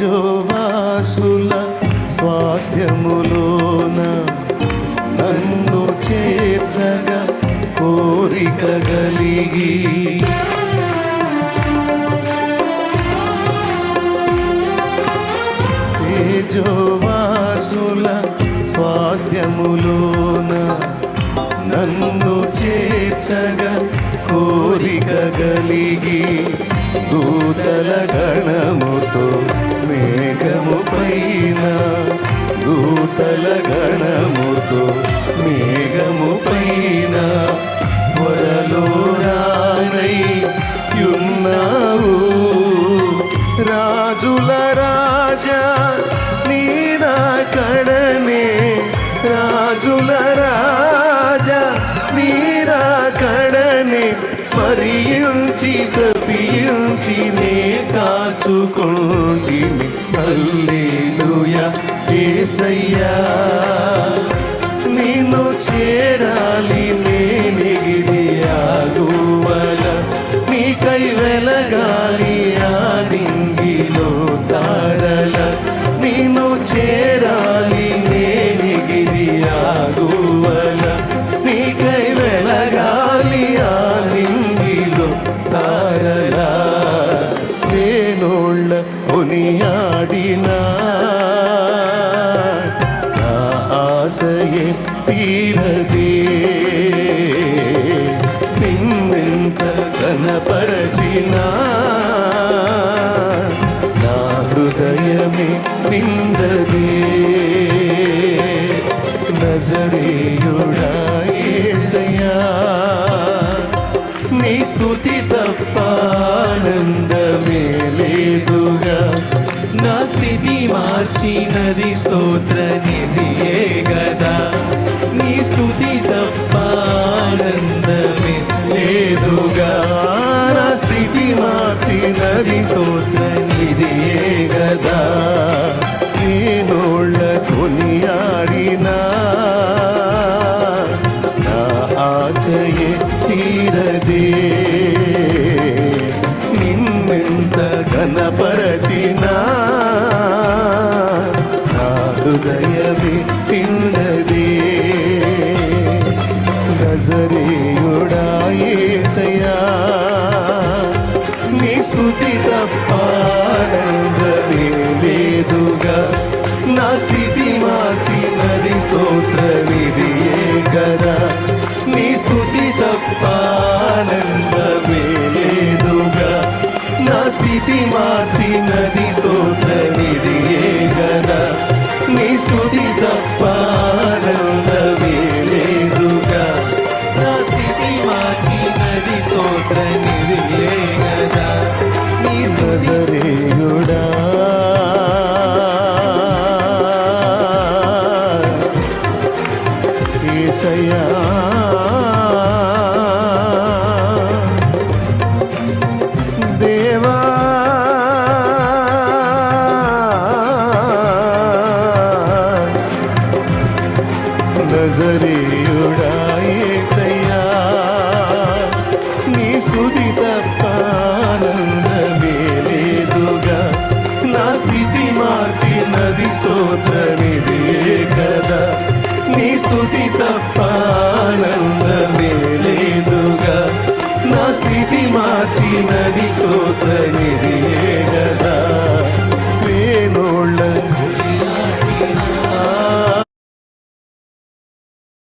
తేజోవాసుల స్వాస్థ్యములోన నన్ను చేర్చగా కోరిక కలిగి. తేజోవాసుల స్వాస్థ్యములోన నన్ను చేర్చగా కోరిక కలిగి. దూతలగా రాజుల రాజా నీరా కడనే. రాజుల రాజా నీరా కడనే. స్మరించి తప్పించి నే కాచుకుంటి హల్లెలూయా ఏసయ్యా. కొనియాడినా నా ఆశయే తీరదే. నిన్నెంత కనపరచినా నా హృదయమే నిండదే. నజరేయుడా నీ స్థుతి తప్పానంద మార్చినది స్తోత్ర నిధియే. నా హృదయమే తిన్నదే నజరేయుడా యేసయ్యా నీ స్థుతి తప్పానందమే లేదుగా. నా స్థితి మార్చినది స్తోత్రమిదియే గదా. నీ స్థుతి తప్పానందమే లేదుగా. నా స్థితి నజరేయుడా యేసయ్యా దేవా. నజరేయుడా యేసయ్యా స్తోత్రమిదే కదా నీ స్థుతి తప్పానందమే లేదుగా నా స్థితి మార్చినది స్తోత్రమిదే